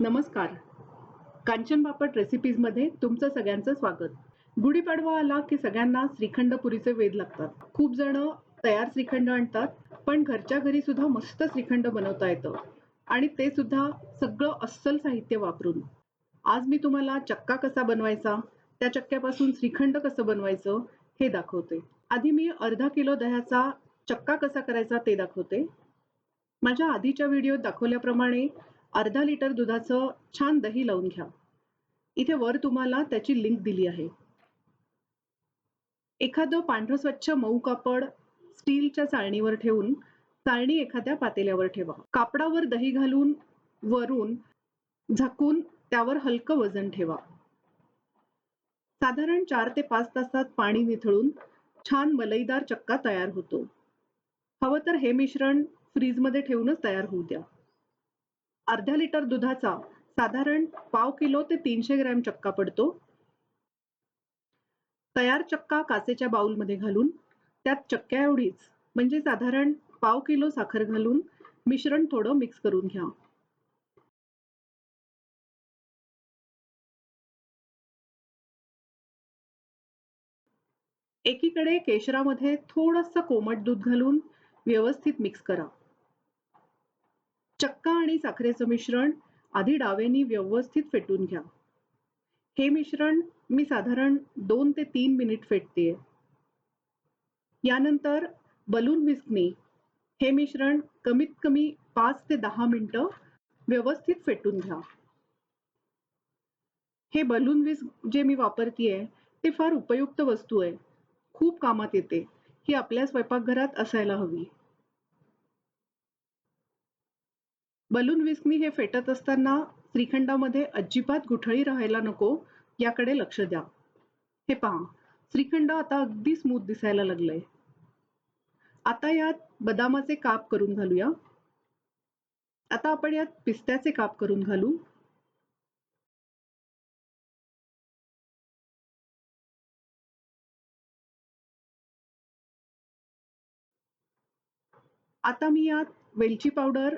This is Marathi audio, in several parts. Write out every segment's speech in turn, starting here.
नमस्कार. कांचन बापट रेसिपीजमध्ये तुमचं सगळ्यांचं स्वागत. गुढीपाडवा आला की सगळ्यांना श्रीखंड पुरीचे वेध लागतात. खूप जण तयार श्रीखंड आणतात पण घरच्या घरी सुद्धा मस्त श्रीखंड बनवता येतं. आणि ते सुद्धा सगळं अस्सल साहित्य वापरून. आज मी तुम्हाला चक्का कसा बनवायचा त्या चक्क्यापासून श्रीखंड कसं बनवायचं हे दाखवते. आधी मी अर्धा किलो दह्याचा चक्का कसा करायचा ते दाखवते. माझ्या आधीच्या व्हिडिओत दाखवल्याप्रमाणे अर्धा लिटर दुधाचं छान दही लावून घ्या. इथे वर तुम्हाला त्याची लिंक दिली आहे. एखादं पांढरं स्वच्छ मऊ कापड स्टीलच्या चाळणीवर ठेवून चाळणी एखाद्या पातेल्यावर ठेवा. कापडावर दही घालून वरून झाकून त्यावर हलकं वजन ठेवा. साधारण चार ते पाच तासात पाणी निथळून छान मलईदार चक्का तयार होतो. हवं तर हे मिश्रण फ्रीजमध्ये ठेवूनच तयार होऊ द्या. अर्ध्या लिटर दुधाचा साधारण पाव किलो ते तीनशे ग्रॅम चक्का पडतो. तयार चक्का काचेच्या बाउलमध्ये घालून त्यात चक्क्या एवढीच म्हणजे साधारण पाव किलो साखर घालून मिश्रण थोडं मिक्स करून घ्या. एकीकडे केशरामध्ये थोडंसं कोमट दूध घालून व्यवस्थित मिक्स करा. चक्का आणि साखरेचं मिश्रण आधी डावेनी व्यवस्थित फेटून घ्या. हे मिश्रण मी साधारण दोन ते तीन मिनिट फेटतेय यानंतर बलून विस्कनी हे मिश्रण कमीत कमी पाच ते दहा मिनिटं व्यवस्थित फेटून घ्या. हे बलून विस्क जे मी वापरतीये ते फार उपयुक्त वस्तू आहे. खूप कामात येते. ही आपल्या स्वयंपाकघरात असायला हवी. बलून विस्कनी हे फेटत असताना श्रीखंडामध्ये अजिबात गुठळी राहायला नको याकडे लक्ष द्या. हे पहा श्रीखंड आता अगदी स्मूथ दिसायला लागलंय. आता यात बदामाचे काप करून घालूया. आता आपण यात पिस्त्याचे काप करून घालू. आता मी यात वेलची पावडर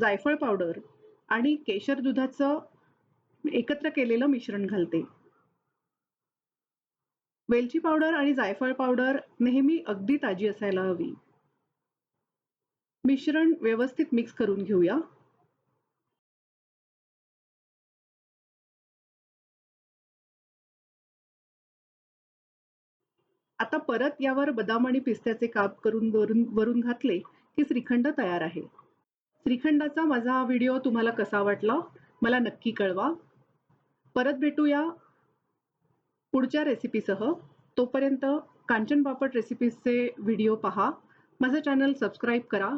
जायफळ पावडर आणि केशर दुधाचं एकत्र केलेलं मिश्रण घालते. वेलची पावडर आणि जायफळ पावडर नेहमी अगदी ताजी असायला हवी. मिश्रण व्यवस्थित मिक्स करून घेऊया. आता परत यावर बदाम आणि पिस्त्याचे काप करून वरून वरून घातले की श्रीखंड तयार आहे. श्रीखंडाचा माझा हा व्हिडिओ तुम्हाला कसा वाटला मला नक्की कळवा. परत भेटूया पुढच्या रेसिपीसह. तोपर्यंत कांचन पापड रेसिपीजचे व्हिडिओ पहा. माझं चॅनल सबस्क्राईब करा.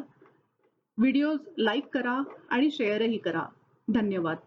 व्हिडिओज लाईक करा आणि शेअरही करा. धन्यवाद.